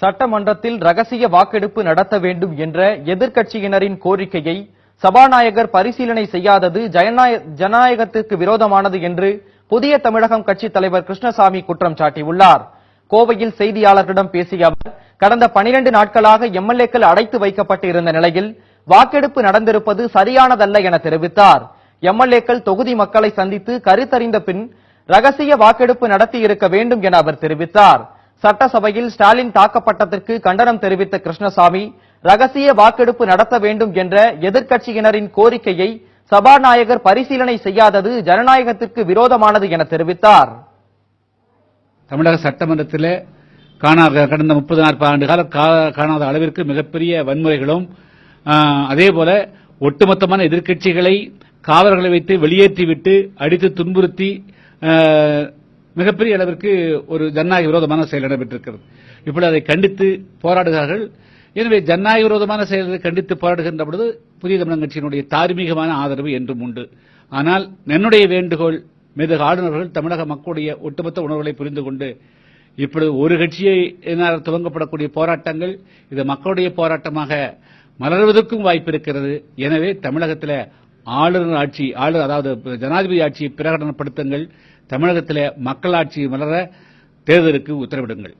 சட்டமன்றத்தில் ரகசிய வாக்கெடுப்பு நடத்த வேண்டும் என்ற எதிர்க்கட்சியினரின் கோரிக்கையை சபாநாயகர் பரிசீலனை செய்யாதது ஜனநாய- ஜனநாயகத்திற்கு விரோதமானது என்று புதிய தமிழகம் கட்சித் தலைவர் கிருஷ்ணசாமி குற்றம் சாட்டியுள்ளார். கோவையில் செய்தியாளர்களிடம் பேசிய அவர் கடந்த 12 நாட்களாக எம்எல்ஏக்கள் அடைத்து வைக்கப்பட்டு இருந்த நிலையில் வாக்கெடுப்பு நடந்திருப்பது சரியானதல்ல என தெரிவித்தார். எம்எல்ஏக்கள் தொகுதி மக்களை சந்தித்து கருத்தறிந்த பின் ரகசிய வாக்கெடுப்பு நடத்தி இருக்க வேண்டும் என அவர் தெரிவித்தார். சட்டசபையில் ஸ்டாலின் தாக்கப்பட்டதற்கு கண்டனம் தெரிவித்த கிருஷ்ணசாமி ரகசிய வாக்கெடுப்பு நடத்த வேண்டும் என்ற எதிர்க்கட்சியினரின் கோரிக்கையை சபாநாயகர் பரிசீலனை செய்யாதது ஜனநாயகத்திற்கு விரோதமானது என தெரிவித்தார். தமிழக சட்டமன்றத்தில் காணாத கடந்த முப்பது நாற்பது ஆண்டு கால கா- காணாத அளவிற்கு மிகப்பெரிய வன்முறைகளும் அதேபோல ஒட்டுமொத்தமான எதிர்க்கட்சிகளை காவலர்களை வைத்து வெளியேற்றிவிட்டு அடித்து துன்புறுத்தி மிகப்பெரிய அளவிற்கு ஒரு ஜனநாயக விரோதமான செயல் நடைபெற்றிருக்கிறது. இப்பொழுது அதை கண்டித்து போராடுகிறார்கள். எனவே ஜனநாயக விரோதமான செயல்களை கண்டித்து போராடுகின்ற பொழுது புதிய தமிழக கட்சியினுடைய தார்மீகமான ஆதரவு என்றும் உண்டு. ஆனால் என்னுடைய வேண்டுகோள் மேதகு ஆளுநர்கள் தமிழக மக்களுடைய ஒட்டுமொத்த உணர்வுகளை புரிந்து கொண்டு இப்பொழுது ஒரு கட்சியை என்னால் துவங்கப்படக்கூடிய போராட்டங்கள் இது மக்களுடைய போராட்டமாக மலர்வதற்கும் வாய்ப்பு இருக்கிறது. எனவே தமிழகத்தில் ஆளுநர் ஆட்சி ஆளுநர் அதாவது ஜனாதிபதி ஆட்சியை பிரகடனப்படுத்துங்கள். தமிழகத்தில் மக்களாட்சி மலர தேர்தலுக்கு உத்தரவிடுங்கள்.